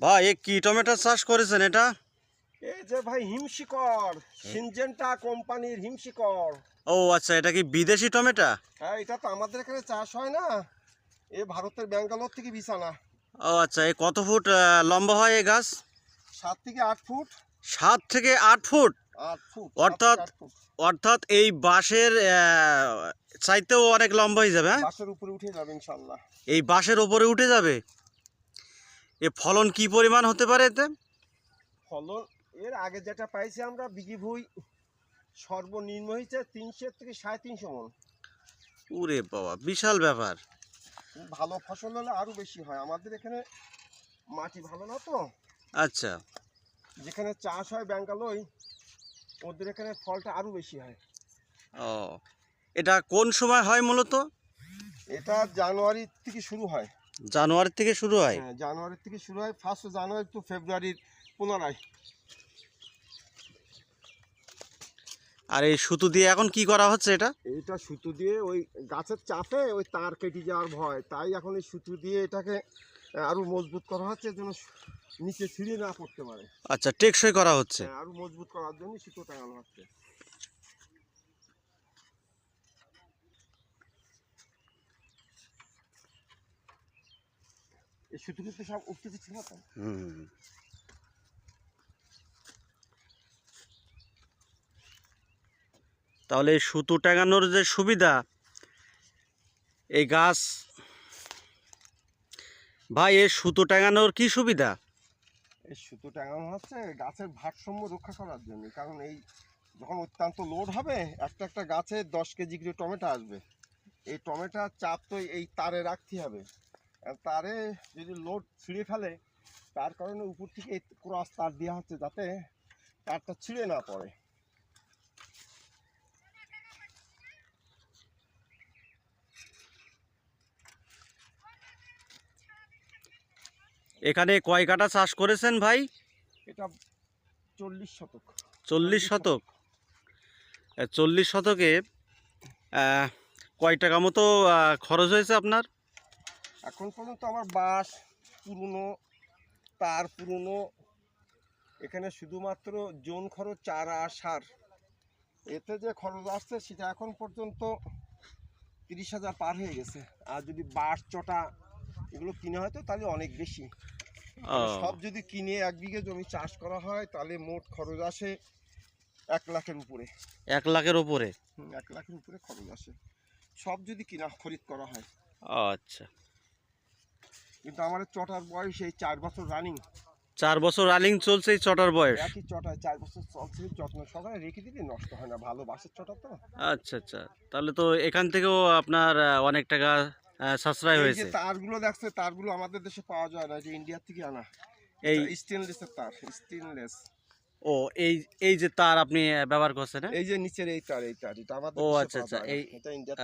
ভাই এ কি টমেটো চাষ করেছেন এটা? এই যে ভাই হিমশিকর সিনজেন্টা কোম্পানির হিমশিকর ও আচ্ছা এটা কি বিদেশি টমেটো? হ্যাঁ এটা তো আমাদের এখানে চাষ হয় না। এ ভারতের ব্যাঙ্গালোর থেকে বিছানা। ও আচ্ছা এ কত ফুট লম্বা হয় এই গাছ? সাত থেকে আট ফুট। সাত থেকে আট ফুট? অর্থাৎ-। অর্থাৎ এই বাঁশের চাইতেও অনেক লম্বা হয়ে যাবে হ্যাঁ? বাসের উপরে উঠে যাবে ইনশাল্লাহ। এই বাঁশের ওপরে উঠে যাবে? এ ফলন কি পরিমাণ হতে পারে এতে? ফলন এর আগে যেটা পাইছি আমরা বিঘি ভুই সর্বনিম্ন হয়েছে তিনশো থেকে সাড়ে তিনশো মন। উরে বাবা বিশাল ব্যাপার। ভালো ফসল হলে আরও বেশি হয়। আমাদের এখানে মাটি ভালো না তো? আচ্ছা। যেখানে চাষ হয় ব্যাঙ্গালোই ওদের এখানে ফলটা আরও বেশি হয়। ও এটা কোন সময় হয় মূলত? এটা জানুয়ারি থেকে শুরু হয়। জানুয়ারি থেকে শুরু হয়? হ্যাঁ জানুয়ারি থেকে শুরু হয় ফার্স্ট জানুয়ারি টু ফেব্রুয়ারির পুনরায়। আর এই সুতো দিয়ে এখন কি করা হচ্ছে এটা? এটা সুতো দিয়ে ওই গাছের চাপে ওই তার কেটে যাওয়ার ভয়। তাই এখন এই সুতো দিয়ে এটাকে আরও মজবুত করা হচ্ছে যেন নিচে ছিঁড়ে না পড়তে পারে। আচ্ছা টেকসই করা হচ্ছে। হ্যাঁ, আরও মজবুত করার জন্য সুতো টাঙানো হচ্ছে। কিন্তু সব আছে হুম। তাহলে এই সুতো টাঙানোর যে সুবিধা এই গাছ ভাই এই সুতো টাঙানোর কি সুবিধা? এই সুতো টাঙানো হচ্ছে গাছের ভারসাম্য রক্ষা করার জন্য কারণ এই যখন অত্যন্ত লোড হবে একটা একটা গাছে দশ কেজি করে টমেটো আসবে। এই টমেটোর চাপ তো এই তারে রাখতে হবে। তারে যদি লোড ছিঁড়ে ফেলে তার কারণে উপর থেকে ক্রস তার দেওয়া হচ্ছে যাতে তারটা ছিঁড়ে না পড়ে। এখানে কয় কাটা চাষ করেছেন ভাই? এটা চল্লিশ শতক। চল্লিশ শতক? চল্লিশ শতকে কয় টাকা মতো খরচ হয়েছে আপনার? এখন পর্যন্ত আমার বাঁশ পুরনো তার পুরনো। এখানে শুধুমাত্র জোন খরচ চারা সার। এতে যে খরচ আসছে সেটা এখন পর্যন্ত তিরিশ হাজার পার হয়ে গেছে। আর যদি বাঁশ চটা এগুলো কিনে হয় তো তাহলে অনেক বেশি। সব যদি কিনে এক বিঘে জমি চাষ করা হয় তাহলে মোট খরচ আসে এক লাখের উপরে। এক লাখের উপরে? এক লাখের উপরে খরচ আসে। সব যদি কিনা খরিদ করা হয়। আচ্ছা। কিন্তু আমার চটার বয়স এই চার বছর রানিং চার বছর রানিং চলছে এই চটার বয়স। একই চটায় চার বছর চলছে যত্ন সহকারে রেখে দিলে নষ্ট হয় না ভালো বাসের চটা তো। আচ্ছা আচ্ছা। তাহলে তো এখান থেকেও আপনার অনেক টাকা সাশ্রয় হয়েছে। তারগুলো দেখছে তারগুলো আমাদের দেশে পাওয়া যায় না যে ইন্ডিয়া থেকে আনা। এই এই স্টেনলেসের তার স্টেনলেস ও এই এই যে তার আপনি ব্যবহার করছেন হ্যাঁ? এই যে নিচের এই তার এই তার এটা আমাদের ও, আচ্ছা, আচ্ছা, এই- এটা ইন্ডিয়া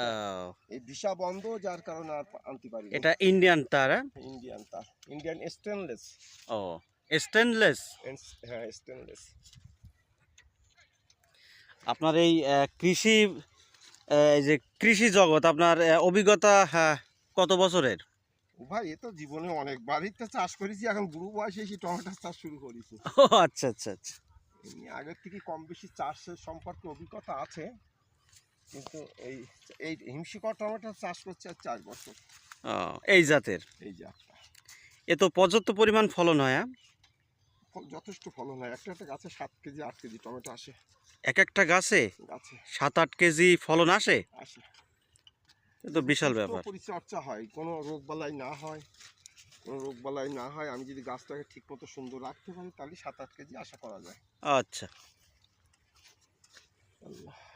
এই ভিসা বন্ধ যার কারণে আর আনতে পারি এটা ইন্ডিয়ান তার হ্যাঁ? ইন্ডিয়ান তার ইন্ডিয়ান স্টেনলেস ও স্টেনলেস হ্যাঁ স্টেনলেস আপনার এই কৃষি এই যে কৃষি জগৎ আপনার অভিজ্ঞতা হ্যাঁ, কত বছরের? ভাই এ তো জীবনে অনেকবারই তো চাষ করেছি এখন বুড়ো বয়সে এসে টমেটো চাষ শুরু করেছি। ও আচ্ছা আচ্ছা আচ্ছা। এমনি আগের থেকে কম বেশি চাষের সম্পর্কে অভিজ্ঞতা আছে কিন্তু এই এই হিমশিকর টমেটো চাষ করছে আর চার বছর। এই জাতের? এই একটা এ তো পর্যাপ্ত পরিমাণ ফলন হয় হ্যাঁ? যথেষ্ট ফলন হয়। একটা একটা গাছে সাত কেজি আট কেজি টমেটো আসে। এক একটা গাছে? গাছে। সাত আট কেজি ফলন আসে? আসে। এ তো বিশাল ব্যাপার। পরিচর্যা হয় কোনো রোগ বালাই না হয়। কোনো রোগ বালাই না হয় আমি যদি গাছটাকে ঠিক মতো সুন্দর রাখতে পারি তাহলে সাত আট কেজি আশা করা যায়। আচ্ছা। আল্লাহ।